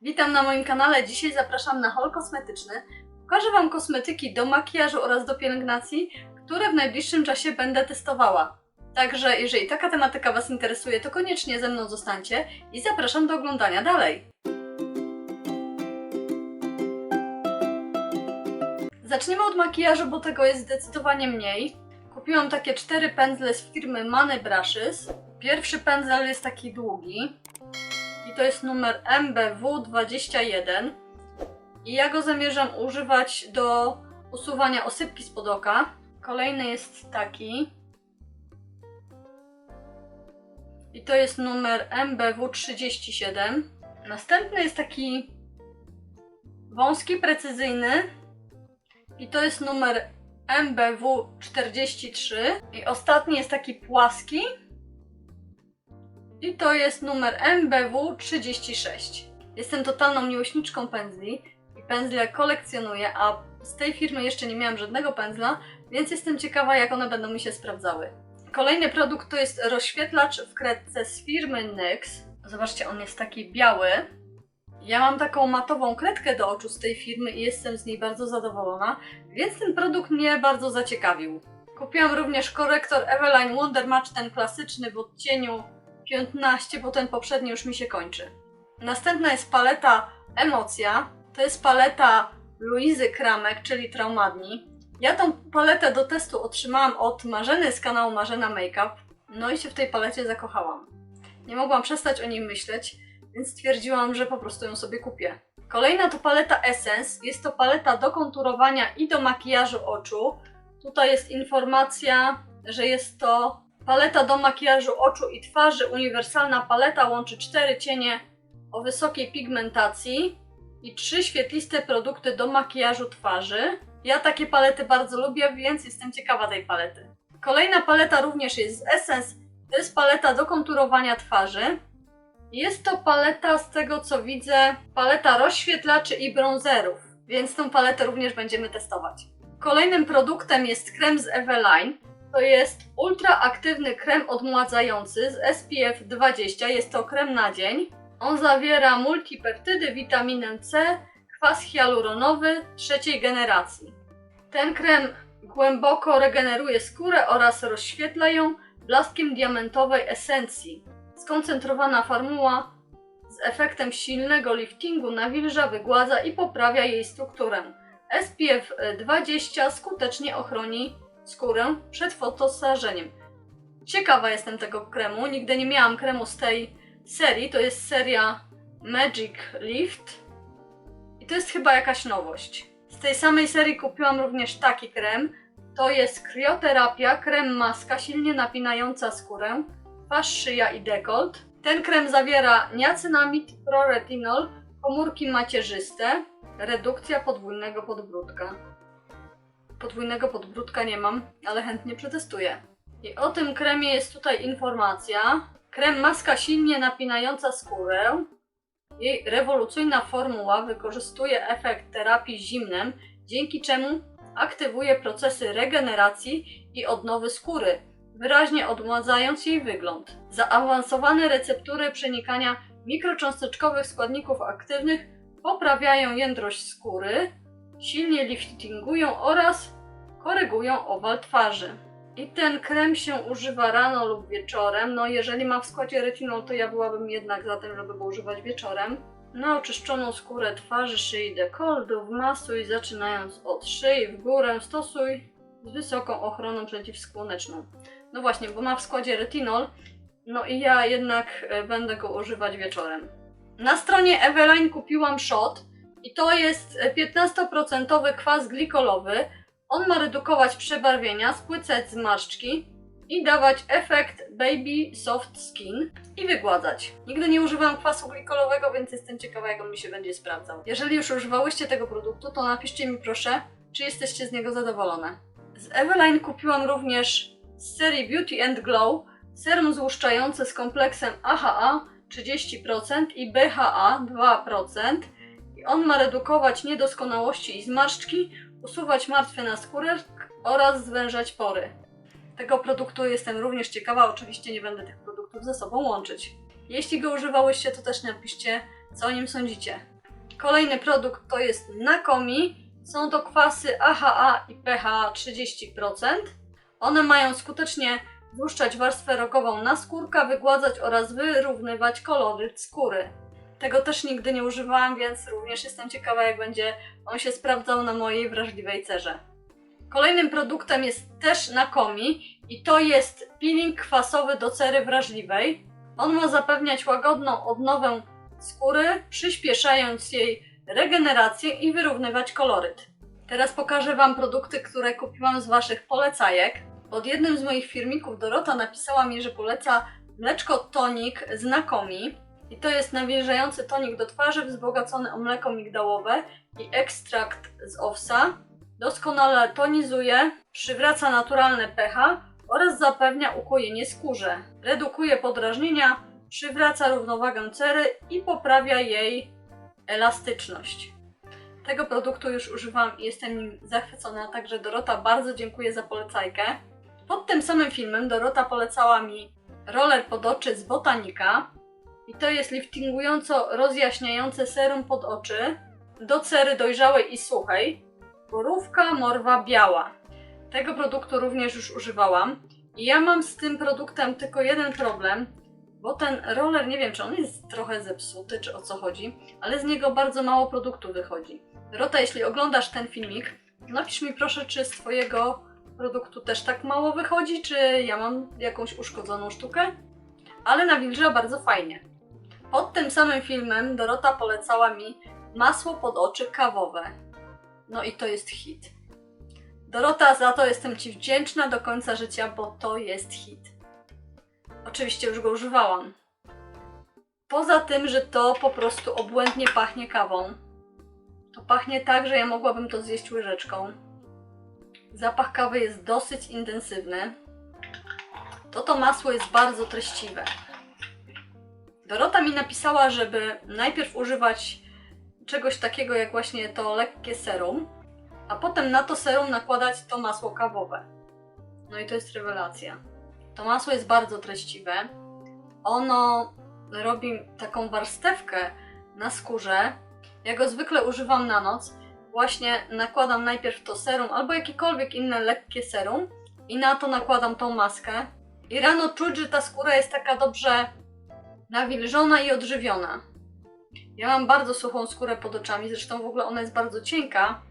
Witam na moim kanale. Dzisiaj zapraszam na hol kosmetyczny. Pokażę Wam kosmetyki do makijażu oraz do pielęgnacji, które w najbliższym czasie będę testowała. Także jeżeli taka tematyka Was interesuje, to koniecznie ze mną zostańcie i zapraszam do oglądania dalej. Zaczniemy od makijażu, bo tego jest zdecydowanie mniej. Kupiłam takie cztery pędzle z firmy Many Brushes. Pierwszy pędzel jest taki długi to jest numer MBW21 i ja go zamierzam używać do usuwania osypki spod oka. Kolejny jest taki i to jest numer MBW37. Następny jest taki wąski, precyzyjny i to jest numer MBW43 i ostatni jest taki płaski i to jest numer MBW36. Jestem totalną miłośniczką pędzli i pędzle kolekcjonuję, a z tej firmy jeszcze nie miałam żadnego pędzla, więc jestem ciekawa jak one będą mi się sprawdzały. Kolejny produkt to jest rozświetlacz w kredce z firmy NYX. Zobaczcie, on jest taki biały. Ja mam taką matową kredkę do oczu z tej firmy i jestem z niej bardzo zadowolona, więc ten produkt mnie bardzo zaciekawił. Kupiłam również korektor Eveline Wonder Match, ten klasyczny w odcieniu 15, bo ten poprzedni już mi się kończy. Następna jest paleta Emocja. To jest paleta Luizy Kramek, czyli Traumadni. Ja tą paletę do testu otrzymałam od Marzeny z kanału Marzena Makeup. No i się w tej palecie zakochałam. Nie mogłam przestać o niej myśleć, więc stwierdziłam, że po prostu ją sobie kupię. Kolejna to paleta Essence. Jest to paleta do konturowania i do makijażu oczu. Tutaj jest informacja, że jest to paleta do makijażu oczu i twarzy. Uniwersalna paleta łączy cztery cienie o wysokiej pigmentacji i trzy świetliste produkty do makijażu twarzy. Ja takie palety bardzo lubię, więc jestem ciekawa tej palety. Kolejna paleta również jest z Essence. To jest paleta do konturowania twarzy. Jest to paleta, z tego co widzę, paleta rozświetlaczy i bronzerów, więc tą paletę również będziemy testować. Kolejnym produktem jest krem z Eveline. To jest ultraaktywny krem odmładzający z SPF 20. Jest to krem na dzień. On zawiera multipeptydy, witaminę C, kwas hialuronowy trzeciej generacji. Ten krem głęboko regeneruje skórę oraz rozświetla ją blaskiem diamentowej esencji. Skoncentrowana formuła z efektem silnego liftingu nawilża, wygładza i poprawia jej strukturę. SPF 20 skutecznie ochroni skórę przed fotostarzeniem. Ciekawa jestem tego kremu. Nigdy nie miałam kremu z tej serii. To jest seria Magic Lift. I to jest chyba jakaś nowość. Z tej samej serii kupiłam również taki krem. To jest krioterapia, krem maska silnie napinająca skórę, twarz, szyja i dekolt. Ten krem zawiera niacinamid, proretinol, komórki macierzyste, redukcja podwójnego podbródka. Podwójnego podbródka nie mam, ale chętnie przetestuję. I o tym kremie jest tutaj informacja. Krem maska silnie napinająca skórę. Jej rewolucyjna formuła wykorzystuje efekt terapii zimnem, dzięki czemu aktywuje procesy regeneracji i odnowy skóry, wyraźnie odmładzając jej wygląd. Zaawansowane receptury przenikania mikrocząsteczkowych składników aktywnych poprawiają jędrość skóry, silnie liftingują oraz korygują owal twarzy. I ten krem się używa rano lub wieczorem. No jeżeli ma w składzie retinol, to ja byłabym jednak za tym, żeby go używać wieczorem. Na oczyszczoną skórę twarzy, szyi, dekoltu wmasuj, zaczynając od szyi w górę, stosuj z wysoką ochroną przeciwsłoneczną. No właśnie, bo ma w składzie retinol, no i ja jednak e, będę go używać wieczorem. Na stronie Eveline kupiłam shot i to jest e, 15% kwas glikolowy. On ma redukować przebarwienia, spłycać zmarszczki i dawać efekt baby soft skin i wygładzać. Nigdy nie używałam kwasu glikolowego, więc jestem ciekawa jak on mi się będzie sprawdzał. Jeżeli już używałyście tego produktu, to napiszcie mi proszę, czy jesteście z niego zadowolone. Z Eveline kupiłam również z serii Beauty and Glow serum złuszczające z kompleksem AHA 30% i BHA 2%. On ma redukować niedoskonałości i zmarszczki, usuwać martwe na skórę oraz zwężać pory. Tego produktu jestem również ciekawa, oczywiście nie będę tych produktów ze sobą łączyć. Jeśli go używałyście, to też napiszcie, co o nim sądzicie. Kolejny produkt to jest Nakomi. Są to kwasy AHA i pH 30%. One mają skutecznie błyszczać warstwę rogową na skórka, wygładzać oraz wyrównywać koloryt skóry. Tego też nigdy nie używałam, więc również jestem ciekawa, jak będzie on się sprawdzał na mojej wrażliwej cerze. Kolejnym produktem jest też Nakomi i to jest peeling kwasowy do cery wrażliwej. On ma zapewniać łagodną odnowę skóry, przyspieszając jej regenerację i wyrównywać koloryt. Teraz pokażę Wam produkty, które kupiłam z Waszych polecajek. Pod jednym z moich filmików Dorota napisała mi, że poleca mleczko tonik z Nakomi. I to jest nawilżający tonik do twarzy wzbogacony o mleko migdałowe i ekstrakt z owsa. Doskonale tonizuje, przywraca naturalne pH oraz zapewnia ukojenie skórze. Redukuje podrażnienia, przywraca równowagę cery i poprawia jej elastyczność. Tego produktu już używam i jestem nim zachwycona, także Dorota bardzo dziękuję za polecajkę. Pod tym samym filmem Dorota polecała mi roller pod oczy z Botanika. I to jest liftingująco rozjaśniające serum pod oczy do cery dojrzałej i suchej. Borówka morwa biała. Tego produktu również już używałam. I ja mam z tym produktem tylko jeden problem, bo ten roller, nie wiem czy on jest trochę zepsuty, czy o co chodzi, ale z niego bardzo mało produktu wychodzi. Rota, jeśli oglądasz ten filmik, napisz mi proszę, czy z Twojego produktu też tak mało wychodzi, czy ja mam jakąś uszkodzoną sztukę. Ale nawilża bardzo fajnie. Pod tym samym filmem Dorota polecała mi masło pod oczy kawowe. No i to jest hit. Dorota, za to jestem Ci wdzięczna do końca życia, bo to jest hit. Oczywiście już go używałam. Poza tym, że to po prostu obłędnie pachnie kawą. To pachnie tak, że ja mogłabym to zjeść łyżeczką. Zapach kawy jest dosyć intensywny. To to masło jest bardzo treściwe. Dorota mi napisała, żeby najpierw używać czegoś takiego jak właśnie to lekkie serum, a potem na to serum nakładać to masło kawowe. No i to jest rewelacja. To masło jest bardzo treściwe. Ono robi taką warstewkę na skórze. Ja go zwykle używam na noc. Właśnie nakładam najpierw to serum albo jakiekolwiek inne lekkie serum i na to nakładam tą maskę. I rano czuć, że ta skóra jest taka dobrze nawilżona i odżywiona. Ja mam bardzo suchą skórę pod oczami, zresztą w ogóle ona jest bardzo cienka,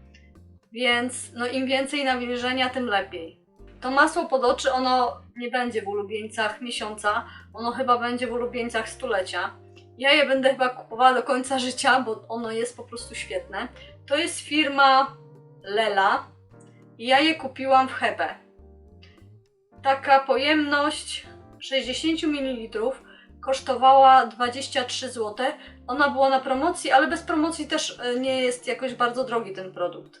więc no im więcej nawilżenia, tym lepiej. To masło pod oczy, ono nie będzie w ulubieńcach miesiąca, ono chyba będzie w ulubieńcach stulecia. Ja je będę chyba kupowała do końca życia, bo ono jest po prostu świetne. To jest firma Lela i ja je kupiłam w Hebe. Taka pojemność 60 ml kosztowała 23 zł. Ona była na promocji, ale bez promocji też e, nie jest jakoś bardzo drogi ten produkt.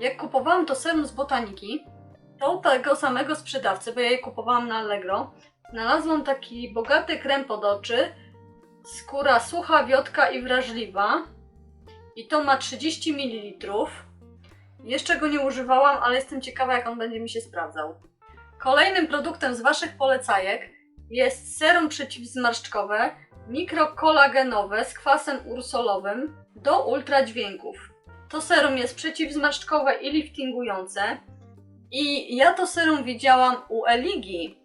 Jak kupowałam to serum z botaniki, to tego samego sprzedawcy, bo ja je kupowałam na Allegro, znalazłam taki bogaty krem pod oczy, skóra sucha, wiotka i wrażliwa. I to ma 30 ml. Jeszcze go nie używałam, ale jestem ciekawa, jak on będzie mi się sprawdzał. Kolejnym produktem z Waszych polecajek jest serum przeciwzmarszczkowe mikrokolagenowe z kwasem ursolowym do ultradźwięków. To serum jest przeciwzmarszczkowe i liftingujące. I ja to serum widziałam u Eligi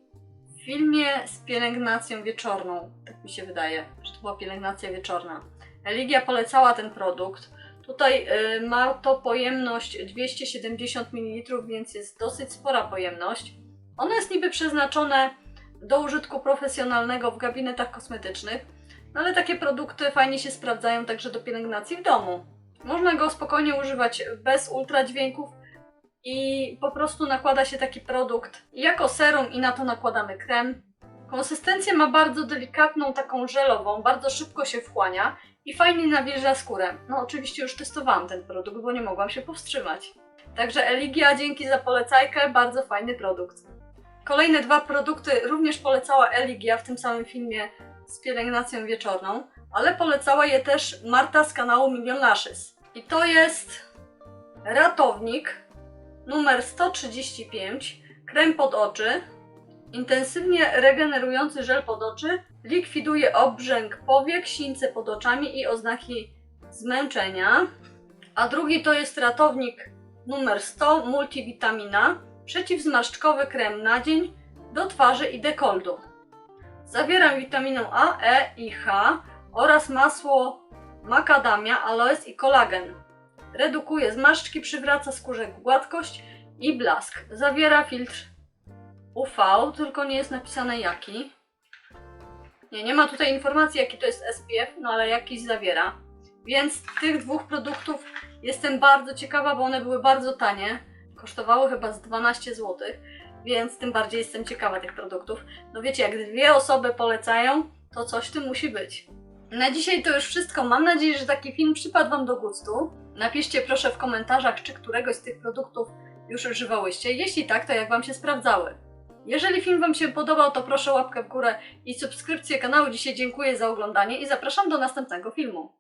w filmie z pielęgnacją wieczorną. Tak mi się wydaje, że to była pielęgnacja wieczorna. Eligia polecała ten produkt. Tutaj y, ma to pojemność 270 ml, więc jest dosyć spora pojemność. Ono jest niby przeznaczone do użytku profesjonalnego w gabinetach kosmetycznych, no ale takie produkty fajnie się sprawdzają także do pielęgnacji w domu. Można go spokojnie używać bez ultradźwięków i po prostu nakłada się taki produkt jako serum i na to nakładamy krem. Konsystencję ma bardzo delikatną, taką żelową, bardzo szybko się wchłania i fajnie nawilża skórę. No oczywiście już testowałam ten produkt, bo nie mogłam się powstrzymać. Także Eligia, dzięki za polecajkę, bardzo fajny produkt. Kolejne dwa produkty również polecała Eligia w tym samym filmie z pielęgnacją wieczorną, ale polecała je też Marta z kanału Milion Lashes. I to jest ratownik numer 135, krem pod oczy, intensywnie regenerujący żel pod oczy Likwiduje obrzęk powiek, sińce pod oczami i oznaki zmęczenia. A drugi to jest ratownik numer 100 multivitamina, przeciwzmarszczkowy krem na dzień do twarzy i dekoldu. Zawiera witaminę A, E i H oraz masło makadamia, aloes i kolagen. Redukuje zmarszczki, przywraca skórze gładkość i blask. Zawiera filtr UV, tylko nie jest napisane jaki. Nie, nie ma tutaj informacji jaki to jest SPF, no ale jakiś zawiera. Więc tych dwóch produktów jestem bardzo ciekawa, bo one były bardzo tanie. Kosztowały chyba z 12 zł, więc tym bardziej jestem ciekawa tych produktów. No wiecie, jak dwie osoby polecają, to coś w tym musi być. Na dzisiaj to już wszystko. Mam nadzieję, że taki film przypadł Wam do gustu. Napiszcie proszę w komentarzach, czy któregoś z tych produktów już używałyście. Jeśli tak, to jak Wam się sprawdzały. Jeżeli film Wam się podobał, to proszę łapkę w górę i subskrypcję kanału. Dzisiaj dziękuję za oglądanie i zapraszam do następnego filmu.